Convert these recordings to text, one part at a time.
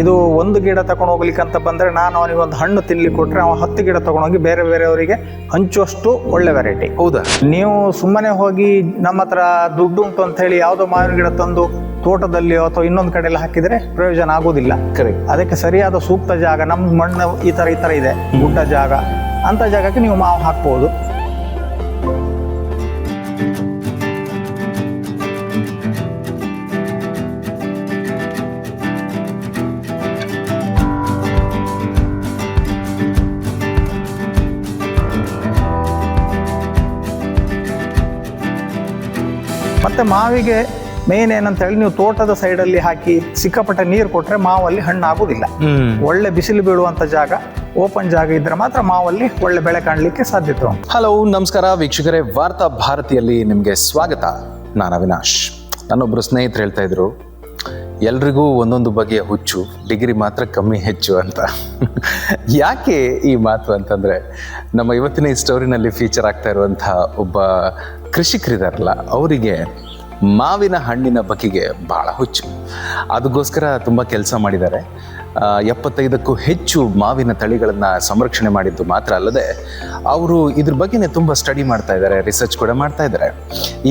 ಇದು ಒಂದು ಗಿಡ ತಗೊಂಡು ಹೋಗ್ಲಿಕ್ಕೆ ಅಂತ ಬಂದ್ರೆ ನಾನು ಅವನಿಗೆ ಒಂದು ಹಣ್ಣು ತಿನ್ಲಿಕ್ಕೆ ಕೊಟ್ಟರೆ ಅವ ಹತ್ತು ಗಿಡ ತಗೊಂಡೋಗಿ ಬೇರೆ ಬೇರೆಯವರಿಗೆ ಹಂಚುವಷ್ಟು ಒಳ್ಳೆ ವೆರೈಟಿ ಹೌದಾ? ನೀವು ಸುಮ್ಮನೆ ಹೋಗಿ ನಮ್ಮ ಹತ್ರ ದುಡ್ಡು ಉಂಟು ಅಂತ ಹೇಳಿ ಯಾವುದೋ ಮಾವಿನ ಗಿಡ ತಂದು ತೋಟದಲ್ಲಿ ಅಥವಾ ಇನ್ನೊಂದು ಕಡೆ ಎಲ್ಲ ಹಾಕಿದ್ರೆ ಪ್ರಯೋಜನ ಆಗೋದಿಲ್ಲ ಕರೆಕ್ಟ್ ಅದಕ್ಕೆ ಸರಿಯಾದ ಸೂಕ್ತ ಜಾಗ ನಮ್ಮ ಮಣ್ಣು ಈ ತರ ಈ ಥರ ಇದೆ ಗುಡ್ಡ ಜಾಗ ಅಂತ ಜಾಗಕ್ಕೆ ನೀವು ಮಾವು ಹಾಕ್ಬೋದು. ಮತ್ತೆ ಮಾವಿಗೆ ಮೇನ್ ಏನಂತ ಹೇಳಿ ನೀವು ತೋಟದ ಸೈಡಲ್ಲಿ ಹಾಕಿ ಸಿಕ್ಕಾಪಟ್ಟೆ ನೀರು ಕೊಟ್ರೆ ಮಾವಲ್ಲಿ ಹಣ್ಣು ಆಗುದಿಲ್ಲ ಒಳ್ಳೆ ಬಿಸಿಲು ಬೀಳುವಂತ ಜಾಗ ಓಪನ್ ಜಾಗ ಇದ್ರೆ ಮಾತ್ರ ಮಾವಲ್ಲಿ ಒಳ್ಳೆ ಬೆಳೆ ಕಾಣಲಿಕ್ಕೆ ಸಾಧ್ಯತೆ ಉಂಟು. ಹಲೋ ನಮಸ್ಕಾರ. ವೀಕ್ಷಕರೇ ವಾರ್ತಾ ಭಾರತಿಯಲ್ಲಿ ನಿಮಗೆ ಸ್ವಾಗತ. ನಾನು ಅವಿನಾಶ್. ನನ್ನೊಬ್ರು ಸ್ನೇಹಿತರು ಹೇಳ್ತಾ ಇದ್ರು ಎಲ್ರಿಗೂ ಒಂದೊಂದು ಬಗೆಯ ಹುಚ್ಚು, ಡಿಗ್ರಿ ಮಾತ್ರ ಕಮ್ಮಿ ಹೆಚ್ಚು ಅಂತ. ಯಾಕೆ ಈ ಮಾತು ಅಂತಂದರೆ, ನಮ್ಮ ಇವತ್ತಿನ ಈ ಸ್ಟೋರಿನಲ್ಲಿ ಫೀಚರ್ ಆಗ್ತಾ ಇರುವಂಥ ಒಬ್ಬ ಕೃಷಿಕರಿದಾರಲ್ಲ, ಅವರಿಗೆ ಮಾವಿನ ಹಣ್ಣಿನ ಬಗೆಗೆ ಭಾಳ ಹುಚ್ಚು. ಅದಕ್ಕೋಸ್ಕರ ತುಂಬ ಕೆಲಸ ಮಾಡಿದ್ದಾರೆ. ಎಪ್ಪತ್ತೈದಕ್ಕೂ ಹೆಚ್ಚು ಮಾವಿನ ತಳಿಗಳನ್ನು ಸಂರಕ್ಷಣೆ ಮಾಡಿದ್ದು ಮಾತ್ರ ಅಲ್ಲದೆ ಅವರು ಇದ್ರ ಬಗ್ಗೆನೇ ತುಂಬ ಸ್ಟಡಿ ಮಾಡ್ತಾ ಇದ್ದಾರೆ ರಿಸರ್ಚ್ ಕೂಡ ಮಾಡ್ತಾ ಇದ್ದಾರೆ.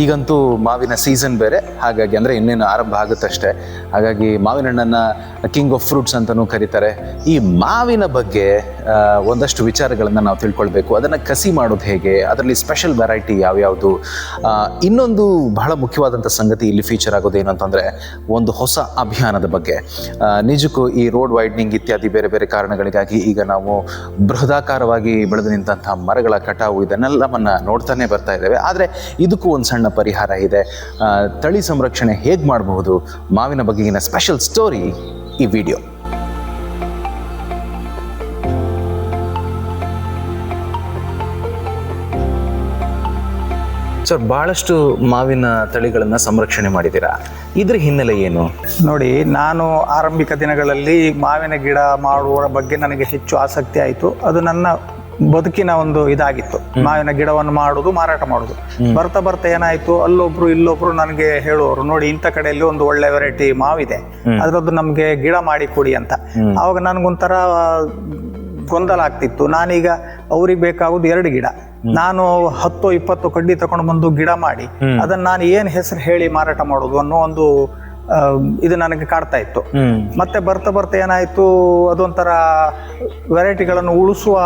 ಈಗಂತೂ ಮಾವಿನ ಸೀಸನ್ ಬೇರೆ, ಹಾಗಾಗಿ ಅಂದರೆ ಇನ್ನೇನು ಆರಂಭ ಆಗುತ್ತಷ್ಟೇ. ಹಾಗಾಗಿ ಮಾವಿನ ಹಣ್ಣನ್ನು ಕಿಂಗ್ ಆಫ್ ಫ್ರೂಟ್ಸ್ ಅಂತಲೂ ಕರೀತಾರೆ. ಈ ಮಾವಿನ ಬಗ್ಗೆ ಒಂದಷ್ಟು ವಿಚಾರಗಳನ್ನು ನಾವು ತಿಳ್ಕೊಳ್ಬೇಕು. ಅದನ್ನು ಕಸಿ ಮಾಡೋದು ಹೇಗೆ? ಅದರಲ್ಲಿ ಸ್ಪೆಷಲ್ ವೆರೈಟಿ ಯಾವ್ಯಾವುದು? ಇನ್ನೊಂದು ಬಹಳ ಮುಖ್ಯವಾದಂಥ ಸಂಗತಿ ಇಲ್ಲಿ ಫೀಚರ್ ಆಗೋದು ಏನು ಅಂತಂದರೆ ಒಂದು ಹೊಸ ಅಭಿಯಾನದ ಬಗ್ಗೆ. ನಿಜಕ್ಕೂ ಈ ರೋಡ್ ವೈಡ್ನಿಂಗ್ ಇತ್ಯಾದಿ ಬೇರೆ ಬೇರೆ ಕಾರಣಗಳಿಗಾಗಿ ಈಗ ನಾವು ಬೃಹದಾಕಾರವಾಗಿ ಬೆಳೆದು ನಿಂತಹ ಮರಗಳ ಕಟಾವು ಇದನ್ನೆಲ್ಲವನ್ನು ನೋಡ್ತಾನೆ ಬರ್ತಾ ಇದ್ದೇವೆ. ಆದರೆ ಇದಕ್ಕೂ ಒಂದು ಸಣ್ಣ ಪರಿಹಾರ ಇದೆ. ತಳಿ ಸಂರಕ್ಷಣೆ ಹೇಗೆ ಮಾಡಬಹುದು? ಮಾವಿನ ಬಗೆಗಿನ ಸ್ಪೆಷಲ್ ಸ್ಟೋರಿ ಈ ವಿಡಿಯೋ ಸರ್ ಬಹಳಷ್ಟು ಮಾವಿನ ತಳಿಗಳನ್ನ ಸಂರಕ್ಷಣೆ ಮಾಡಿದ್ದೀರಾ? ಇದ್ರ ಹಿನ್ನೆಲೆ ಏನು? ನೋಡಿ ನಾನು ಆರಂಭಿಕ ದಿನಗಳಲ್ಲಿ ಮಾವಿನ ಗಿಡ ಮಾಡುವ ಬಗ್ಗೆ ನನಗೆ ಹೆಚ್ಚು ಆಸಕ್ತಿ ಆಯಿತು. ಅದು ನನ್ನ ಬದುಕಿನ ಒಂದು ಇದಾಗಿತ್ತು. ಮಾವಿನ ಗಿಡವನ್ನು ಮಾಡುದು ಮಾರಾಟ ಮಾಡುದು. ಬರ್ತಾ ಬರ್ತಾ ಏನಾಯ್ತು ಅಲ್ಲೊಬ್ರು ಇಲ್ಲೊಬ್ರು ನನಗೆ ಹೇಳುವವರು ನೋಡಿ ಇಂಥ ಕಡೆಯಲ್ಲಿ ಒಂದು ಒಳ್ಳೆ ವೆರೈಟಿ ಮಾವಿದೆ. ಅದರದ್ದು ನಮಗೆ ಗಿಡ ಮಾಡಿ ಕೊಡಿ ಅಂತ. ಆವಾಗ ನನಗೊಂಥರ ಗೊಂದಲ ಆಗ್ತಿತ್ತು. ನಾನೀಗ ಅವ್ರಿಗೆ ಬೇಕಾಗುದು ಎರಡು ಗಿಡ. ನಾನು ಹತ್ತು ಇಪ್ಪತ್ತು ಕಡ್ಡಿ ತಕೊಂಡು ಬಂದು ಗಿಡ ಮಾಡಿ ಅದನ್ನ ನಾನು ಏನ್ ಹೆಸರು ಹೇಳಿ ಮಾರಾಟ ಮಾಡೋದು ಅನ್ನೋ ಒಂದು ಇದು ನನಗೆ ಕಾಡ್ತಾ ಇತ್ತು. ಮತ್ತೆ ಬರ್ತಾ ಬರ್ತಾ ಏನಾಯ್ತು ಅದೊಂಥರ ವೆರೈಟಿಗಳನ್ನು ಉಳಿಸುವ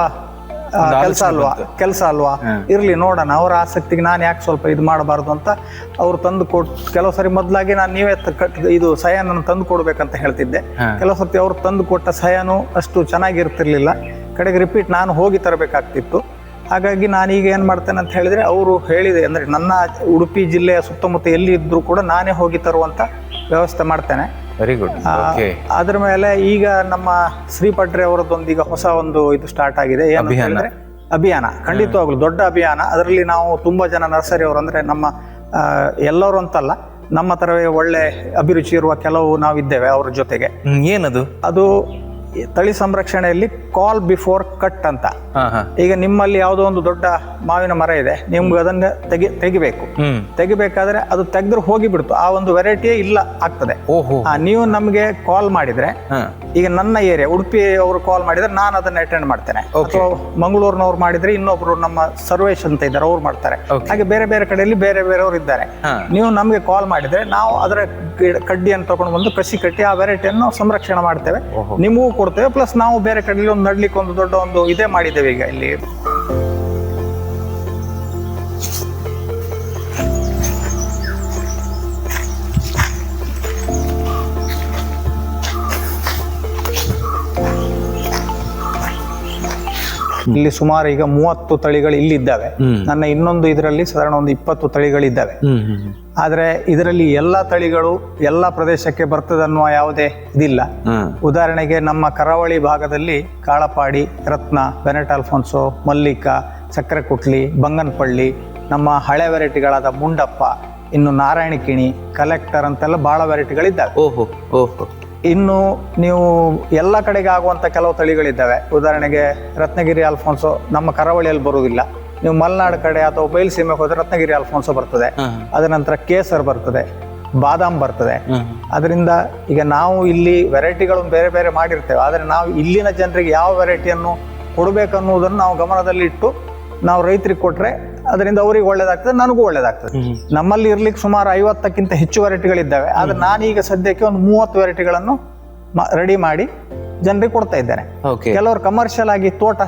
ಕೆಲಸ ಅಲ್ವಾ? ಕೆಲಸ ಅಲ್ವಾ? ಇರ್ಲಿ ನೋಡೋಣ. ಅವರ ಆಸಕ್ತಿಗೆ ನಾನು ಯಾಕೆ ಸ್ವಲ್ಪ ಇದು ಮಾಡಬಾರ್ದು ಅಂತ ಅವ್ರು ತಂದು ಕೊಟ್ ಕೆಲವು ಸರಿ ಮೊದಲಾಗಿ ನಾನು ನೀವೇ ಇದು ಸಹ್ಯನನ್ನು ತಂದು ಕೊಡ್ಬೇಕಂತ ಹೇಳ್ತಿದ್ದೆ. ಕೆಲವು ಸರ್ತಿ ಅವ್ರು ತಂದು ಕೊಟ್ಟ ಸಯಾನು ಅಷ್ಟು ಚೆನ್ನಾಗಿರ್ತಿರ್ಲಿಲ್ಲ. ಕಡೆಗೆ ರಿಪೀಟ್ ನಾನು ಹೋಗಿ ತರಬೇಕಾಗ್ತಿತ್ತು. ಹಾಗಾಗಿ ನಾನೀಗ ಈಗ ಏನು ಮಾಡ್ತೇನೆ ಅಂತ ಹೇಳಿದ್ರೆ ಅವರು ಹೇಳಿದೆ ಅಂದರೆ ನನ್ನ ಉಡುಪಿ ಜಿಲ್ಲೆಯ ಸುತ್ತಮುತ್ತ ಎಲ್ಲಿ ಇದ್ದರೂ ಕೂಡ ನಾನೇ ಹೋಗಿ ತರುವಂಥ ವ್ಯವಸ್ಥೆ ಮಾಡ್ತೇನೆ. ವೆರಿ ಗುಡ್ ಅದ್ರ ಮೇಲೆ ಈಗ ನಮ್ಮ ಶ್ರೀಪಟ್ರೆ ಅವರದ್ದೊಂದು ಈಗ ಹೊಸ ಒಂದು ಇದು ಸ್ಟಾರ್ಟ್ ಆಗಿದೆ. ಏನು ಅಂತ ಹೇಳಿದ್ರೆ ಅಭಿಯಾನ. ಖಂಡಿತವಾಗ್ಲು ದೊಡ್ಡ ಅಭಿಯಾನ. ಅದರಲ್ಲಿ ನಾವು ತುಂಬಾ ಜನ ನರ್ಸರಿ ಅವರು ಅಂದ್ರೆ ನಮ್ಮ ಎಲ್ಲರೂ ಅಂತಲ್ಲ ನಮ್ಮ ತರವೇ ಒಳ್ಳೆ ಅಭಿರುಚಿ ಇರುವ ಕೆಲವು ನಾವಿದ್ದೇವೆ ಅವ್ರ ಜೊತೆಗೆ. ಏನದು? ಅದು ತಳಿ ಸಂರಕ್ಷಣೆಯಲ್ಲಿ ಕಾಲ್ ಬಿಫೋರ್ ಕಟ್ ಅಂತ. ಈಗ ನಿಮ್ಮಲ್ಲಿ ಯಾವುದೋ ಒಂದು ದೊಡ್ಡ ಮಾವಿನ ಮರ ಇದೆ ನಿಮ್ಗೆ ಅದನ್ನ ತೆಗಿ ತೆಗಿಬೇಕು. ತೆಗಿಬೇಕಾದ್ರೆ ಅದು ತೆಗೆದ್ರೆ ಹೋಗಿ ಬಿಡ್ತು ಆ ಒಂದು ವೆರೈಟಿಯೇ ಇಲ್ಲ ಆಗ್ತದೆ. ನೀವು ನಮಗೆ ಕಾಲ್ ಮಾಡಿದ್ರೆ ಈಗ ನನ್ನ ಏರಿಯಾ ಉಡುಪಿ ಅವರು ಕಾಲ್ ಮಾಡಿದ್ರೆ ನಾನು ಅದನ್ನ ಅಟೆಂಡ್ ಮಾಡ್ತೇನೆ. ಅಥವಾ ಮಂಗಳೂರಿನವ್ರು ಮಾಡಿದ್ರೆ ಇನ್ನೊಬ್ರು ನಮ್ಮ ಸರ್ವೇಶ್ ಅಂತ ಇದ್ದಾರೆ ಅವ್ರು ಮಾಡ್ತಾರೆ. ಹಾಗೆ ಬೇರೆ ಬೇರೆ ಕಡೆಯಲ್ಲಿ ಬೇರೆ ಬೇರೆಯವರು ಇದ್ದಾರೆ. ನೀವು ನಮಗೆ ಕಾಲ್ ಮಾಡಿದ್ರೆ ನಾವು ಅದರ ಗಿಡ- ಕಡ್ಡಿಯನ್ನು ತಗೊಂಡು ಬಂದು ಕಸಿ ಕಟ್ಟಿ ಆ ವೆರೈಟಿಯನ್ನು ಸಂರಕ್ಷಣೆ ಮಾಡ್ತೇವೆ. ನಿಮಗೂ ಕೊಡ್ತೇವೆ ಪ್ಲಸ್ ನಾವು ಬೇರೆ ಕಡೆಯಲ್ಲಿ ಒಂದು ನಡ್ಲಿಕ್ಕೆ ಒಂದು ದೊಡ್ಡ ಒಂದು ಇದೇ ಮಾಡಿದ್ದೇವೆ ಈಗ ಇಲ್ಲಿ ಇಲ್ಲಿ ಸುಮಾರು ಈಗ ಮೂವತ್ತು ತಳಿಗಳು ಇಲ್ಲಿದ್ದಾವೆ. ಇದ್ದಾವೆ ನನ್ನ ಇನ್ನೊಂದು ಇದರಲ್ಲಿ ಸಾಧಾರಣ ಒಂದು ಇಪ್ಪತ್ತು ತಳಿಗಳಿದ್ದಾವೆ. ಆದರೆ ಇದರಲ್ಲಿ ಎಲ್ಲ ತಳಿಗಳು ಎಲ್ಲ ಪ್ರದೇಶಕ್ಕೆ ಬರ್ತದೆ ಅನ್ನುವ ಯಾವುದೇ ಇದಿಲ್ಲ. ಉದಾಹರಣೆಗೆ ನಮ್ಮ ಕರಾವಳಿ ಭಾಗದಲ್ಲಿ ಕಾಳಪಾಡಿ ರತ್ನ ಬೆನೆಟ್ ಅಲ್ಫೋನ್ಸೋ ಮಲ್ಲಿಕ ಸಕ್ಕರೆ ಕುಟ್ಲಿ ಬಂಗನಪಳ್ಳಿ ನಮ್ಮ ಹಳೆ ವೆರೈಟಿಗಳಾದ ಮುಂಡಪ್ಪ ಇನ್ನು ನಾರಾಯಣಕಿಣಿ ಕಲೆಕ್ಟರ್ ಅಂತೆಲ್ಲ ಬಹಳ ವೆರೈಟಿಗಳಿದ್ದಾವೆ. ಓಹೋ ಓಹೋ. ಇನ್ನು ನೀವು ಎಲ್ಲ ಕಡೆಗೆ ಆಗುವಂಥ ಕೆಲವು ತಳಿಗಳಿದ್ದಾವೆ. ಉದಾಹರಣೆಗೆ ರತ್ನಗಿರಿ ಅಲ್ಫೋನ್ಸೋ ನಮ್ಮ ಕರಾವಳಿಯಲ್ಲಿ ಬರುವುದಿಲ್ಲ. ನೀವು ಮಲೆನಾಡು ಕಡೆ ಅಥವಾ ಬಯಲುಸೀಮೆಗೆ ಹೋದರೆ ರತ್ನಗಿರಿ ಅಲ್ಫೋನ್ಸೋ ಬರ್ತದೆ. ಅದರ ಅದ ನಂತರ ಕೇಸರ್ ಬರ್ತದೆ ಬಾದಾಮ್ ಬರ್ತದೆ. ಅದರಿಂದ ಈಗ ನಾವು ಇಲ್ಲಿ ವೆರೈಟಿಗಳನ್ನು ಬೇರೆ ಬೇರೆ ಮಾಡಿರ್ತೇವೆ. ಆದರೆ ನಾವು ಇಲ್ಲಿನ ಜನರಿಗೆ ಯಾವ ವೆರೈಟಿಯನ್ನು ಕೊಡಬೇಕನ್ನುವುದನ್ನು ನಾವು ಗಮನದಲ್ಲಿಟ್ಟು ನಾವು ರೈತರಿಗೆ ಕೊಟ್ರೆ ಅದರಿಂದ ಅವರಿಗೆ ಒಳ್ಳೇದಾಗ್ತದೆ ನನಗೂ ಒಳ್ಳೇದಾಗ್ತದೆ. ನಮ್ಮಲ್ಲಿ ಇರ್ಲಿಕ್ಕೆ ಸುಮಾರು ಐವತ್ತಕ್ಕಿಂತ ಹೆಚ್ಚು ವೆರೈಟಿಗಳಿದ್ದಾವೆ. ಆದ್ರೆ ನಾನೀಗ ಸದ್ಯಕ್ಕೆ ಒಂದು ಮೂವತ್ತು ವೆರೈಟಿಗಳನ್ನು ರೆಡಿ ಮಾಡಿ ಜನರಿಗೆ ಕೊಡ್ತಾ ಇದ್ದೇನೆ. ಕೆಲವರು ಕಮರ್ಷಿಯಲ್ ಆಗಿ ತೋಟ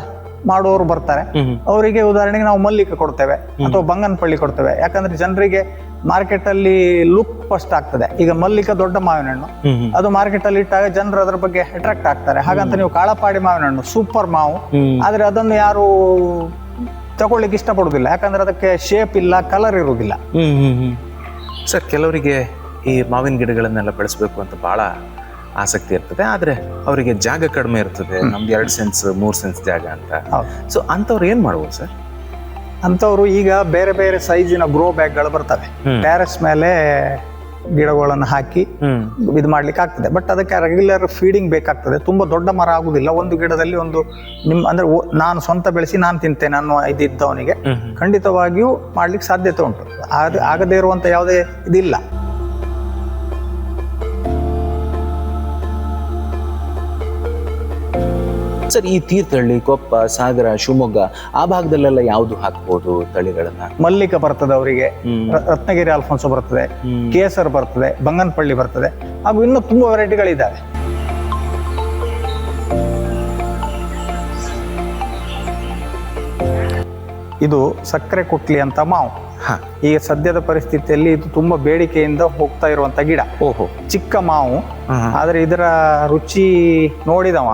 ಮಾಡುವವರು ಬರ್ತಾರೆ. ಅವರಿಗೆ ಉದಾಹರಣೆಗೆ ನಾವು ಮಲ್ಲಿಗೆ ಕೊಡ್ತೇವೆ ಅಥವಾ ಬಂಗನಪಳ್ಳಿ ಕೊಡ್ತೇವೆ. ಯಾಕಂದ್ರೆ ಜನರಿಗೆ ಮಾರ್ಕೆಟ್ ಅಲ್ಲಿ ಲುಕ್ ಫಸ್ಟ್ ಆಗ್ತದೆ. ಈಗ ಮಲ್ಲಿಕ ದೊಡ್ಡ ಮಾವಿನ ಹಣ್ಣು ಅದು ಮಾರ್ಕೆಟ್ ಅಲ್ಲಿ ಇಟ್ಟಾಗ ಜನರು ಅದರ ಬಗ್ಗೆ ಅಟ್ರಾಕ್ಟ್ ಆಗ್ತಾರೆ. ಹಾಗಂತ ನೀವು ಕಾಳಪಾಡಿ ಮಾವಿನ ಹಣ್ಣು ಸೂಪರ್ ಮಾವು ಆದ್ರೆ ಅದನ್ನು ಯಾರು ತಗೊಳ್ಳಿಕ್ಕೆ ಇಷ್ಟಪಡುದಿಲ್ಲ ಯಾಕಂದ್ರೆ ಅದಕ್ಕೆ ಶೇಪ್ ಇಲ್ಲ ಕಲರ್ ಇರುವುದಿಲ್ಲ. ಸರ್ ಕೆಲವರಿಗೆ ಈ ಮಾವಿನ ಗಿಡಗಳನ್ನೆಲ್ಲ ಬೆಳೆಸಬೇಕು ಅಂತ ಬಹಳ ಆಸಕ್ತಿ ಇರ್ತದೆ. ಆದ್ರೆ ಅವರಿಗೆ ಜಾಗ ಕಡಿಮೆ ಇರ್ತದೆ. ನಮ್ದು ಎರಡು ಸೆನ್ಸ್ ಮೂರ್ ಸೆನ್ಸ್ ಜಾಗ ಅಂತ. ಸೊ ಅಂಥವ್ರು ಏನ್ ಮಾಡ್ಬೋದು ಸರ್ ಅಂಥವ್ರು ಈಗ ಬೇರೆ ಬೇರೆ ಸೈಜಿನ ಗ್ರೋ ಬ್ಯಾಗ್ಗಳು ಬರ್ತವೆ. ಟ್ಯಾರಸ್ ಮೇಲೆ ಗಿಡಗಳನ್ನು ಹಾಕಿ ಇದು ಮಾಡ್ಲಿಕ್ಕೆ ಆಗ್ತದೆ. ಬಟ್ ಅದಕ್ಕೆ ರೆಗ್ಯುಲರ್ ಫೀಡಿಂಗ್ ಬೇಕಾಗ್ತದೆ. ತುಂಬಾ ದೊಡ್ಡ ಮರ ಆಗುದಿಲ್ಲ. ಒಂದು ಗಿಡದಲ್ಲಿ ಒಂದು ನಿಮ್ ಅಂದ್ರೆ ನಾನು ಸ್ವಂತ ಬೆಳೆಸಿ ನಾನು ತಿಂತೇನೆ ಅನ್ನೋ ಇದಿದ್ದವನಿಗೆ ಹ್ಮ್. ಖಂಡಿತವಾಗಿಯೂ ಮಾಡ್ಲಿಕ್ಕೆ ಸಾಧ್ಯತೆ ಉಂಟು. ಆಗದೇ ಇರುವಂತ ಯಾವುದೇ ಇದಿಲ್ಲ. ಸರ್ ಈ ತೀರ್ಥಹಳ್ಳಿ ಕೊಪ್ಪ ಸಾಗರ ಶಿವಮೊಗ್ಗ ಆ ಭಾಗದಲ್ಲೆಲ್ಲ ಯಾವ್ದು ಹಾಕ್ಬೋದು ತಳಿಗಳನ್ನ? ಮಲ್ಲಿಕ ಬರ್ತದೆ ಅವರಿಗೆ. ರತ್ನಗಿರಿ ಅಲ್ಫೋನ್ಸೋ ಬರ್ತದೆ. ಕೇಸರ್ ಬರ್ತದೆ ಬಂಗನಪಳ್ಳಿ ಬರ್ತದೆ. ಹಾಗೂ ಇನ್ನು ತುಂಬಾ ವೆರೈಟಿಗಳಿದ್ದಾವೆ. ಇದು ಸಕ್ಕರೆ ಕುಟ್ಲಿ ಅಂತ ಮಾವು. ಈಗ ಸದ್ಯದ ಪರಿಸ್ಥಿತಿಯಲ್ಲಿ ಇದು ತುಂಬಾ ಬೇಡಿಕೆಯಿಂದ ಹೋಗ್ತಾ ಇರುವಂತ ಗಿಡ. ಓಹೋ. ಚಿಕ್ಕ ಮಾವು. ಆದ್ರೆ ಇದರ ರುಚಿ ನೋಡಿದವ.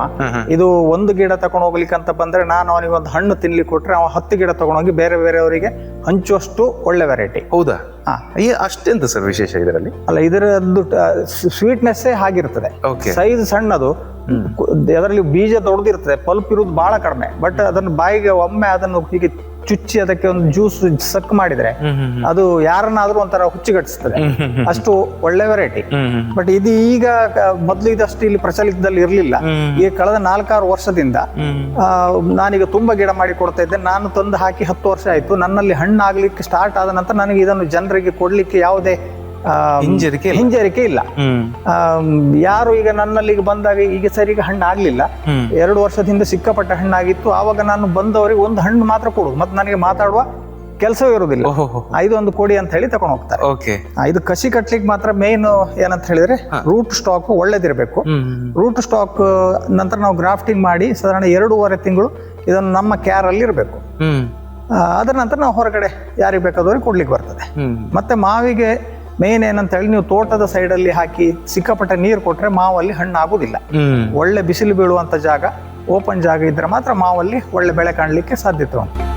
ಇದು ಒಂದು ಗಿಡ ತಗೊಂಡು ಹೋಗ್ಲಿಕ್ಕೆ ಅಂತ ಬಂದ್ರೆ ನಾನು ಅವನಿಗೆ ಒಂದು ಹಣ್ಣು ತಿನ್ಲಿಕ್ಕೆ ಕೊಟ್ರೆ ಅವ ಹತ್ತು ಗಿಡ ತಗೊಂಡೋಗಿ ಬೇರೆ ಬೇರೆಯವರಿಗೆ ಹಂಚುವಷ್ಟು ಒಳ್ಳೆ ವೆರೈಟಿ ಹೌದಾ? ಅಷ್ಟೆಂತ ಸರ್ ವಿಶೇಷ ಇದರಲ್ಲಿ? ಅಲ್ಲ ಇದರದ್ದು ಸ್ವೀಟ್ನೆಸ್ಸೇ ಹಾಗಿರ್ತದೆ. ಸೈಜ್ ಸಣ್ಣದು. ಅದರಲ್ಲಿ ಬೀಜ ದೊಡ್ಡದಿರ್ತದೆ. ಪಲ್ಪ್ ಇರುವುದು ಬಹಳ ಕಡಿಮೆ. ಬಟ್ ಅದನ್ನು ಬಾಯಿಗೆ ಒಮ್ಮೆ ಅದನ್ನು ಹೀಗೆ ಚುಚ್ಚಿ ಅದಕ್ಕೆ ಒಂದು ಜ್ಯೂಸ್ ಸಕ್ ಮಾಡಿದ್ರೆ ಅದು ಯಾರನ್ನಾದ್ರೂ ಒಂಥರ ಹುಚ್ಚಿಗಟ್ಟಿಸ್ತದೆ. ಅಷ್ಟು ಒಳ್ಳೆ ವೆರೈಟಿ ಬಟ್ ಇದು ಈಗ ಮೊದಲು ಇದಷ್ಟು ಇಲ್ಲಿ ಪ್ರಚಲಿತದಲ್ಲಿ ಇರಲಿಲ್ಲ. ಈಗ ಕಳೆದ ನಾಲ್ಕಾರು ವರ್ಷದಿಂದ ನಾನೀಗ ತುಂಬಾ ಗಿಡ ಮಾಡಿ ಕೊಡ್ತಾ ಇದ್ದೆ. ನಾನು ತಂದು ಹಾಕಿ ಹತ್ತು ವರ್ಷ ಆಯ್ತು. ನನ್ನಲ್ಲಿ ಹಣ್ಣು ಆಗ್ಲಿಕ್ಕೆ ಸ್ಟಾರ್ಟ್ ಆದ ನಂತರ ನನಗೆ ಇದನ್ನು ಜನರಿಗೆ ಕೊಡ್ಲಿಕ್ಕೆ ಯಾವುದೇ ಹಿಂಜರಿಕೆ ಇಲ್ಲ. ಹಿಂಜರಿಕೆ ಇಲ್ಲ. ಯಾರು ಈಗ ನನ್ನಲ್ಲಿಗೆ ಬಂದಾಗ ಈಗ ಸರಿಗೆ ಹಣ್ಣು ಆಗ್ಲಿಲ್ಲ ಎರಡು ವರ್ಷದಿಂದ ಸಿಕ್ಕಾಪಟ್ಟೆ ಹಣ್ಣಾಗಿತ್ತು. ಆವಾಗ ನಾನು ಬಂದವರಿಗೆ ಒಂದು ಹಣ್ಣು ಮಾತ್ರ ಕೊಡುದು ಮತ್ತೆ ನನಗೆ ಮಾತಾಡುವ ಕೆಲಸವೇ ಇರುವುದಿಲ್ಲ. ಐದು ಒಂದು ಕೊಡಿ ಅಂತ ಹೇಳಿ ತಗೊಂಡು ಹೋಗ್ತಾರೆ. ಇದು ಕಸಿ ಕಟ್ಲಿಕ್ಕೆ ಮಾತ್ರ ಮೇನ್ ಏನಂತ ಹೇಳಿದ್ರೆ ರೂಟ್ ಸ್ಟಾಕ್ ಒಳ್ಳೇದಿರಬೇಕು. ರೂಟ್ ಸ್ಟಾಕ್ ನಂತರ ನಾವು ಗ್ರಾಫ್ಟಿಂಗ್ ಮಾಡಿ ಸಾಧಾರಣ ಎರಡೂವರೆ ತಿಂಗಳು ಇದನ್ನು ನಮ್ಮ ಕ್ಯಾರ್ ಅಲ್ಲಿ ಇರಬೇಕು. ಅದರ ನಂತರ ನಾವು ಹೊರಗಡೆ ಯಾರಿಗೆ ಬೇಕಾದವ್ರಿಗೆ ಕೊಡ್ಲಿಕ್ಕೆ ಬರ್ತದೆ. ಮತ್ತೆ ಮಾವಿಗೆ ಮೇನ್ ಏನಂತ ಹೇಳಿ ನೀವು ತೋಟದ ಸೈಡಲ್ಲಿ ಹಾಕಿ ಸಿಕ್ಕಾಪಟ್ಟೆ ನೀರು ಕೊಟ್ರೆ ಮಾವಲ್ಲಿ ಹಣ್ಣು ಆಗುದಿಲ್ಲ ಒಳ್ಳೆ ಬಿಸಿಲು ಬೀಳುವಂತ ಜಾಗ ಓಪನ್ ಜಾಗ ಇದ್ರೆ ಮಾತ್ರ ಮಾವಲ್ಲಿ ಒಳ್ಳೆ ಬೆಳೆ ಕಾಣಲಿಕ್ಕೆ ಸಾಧ್ಯತೆ ಉಂಟು.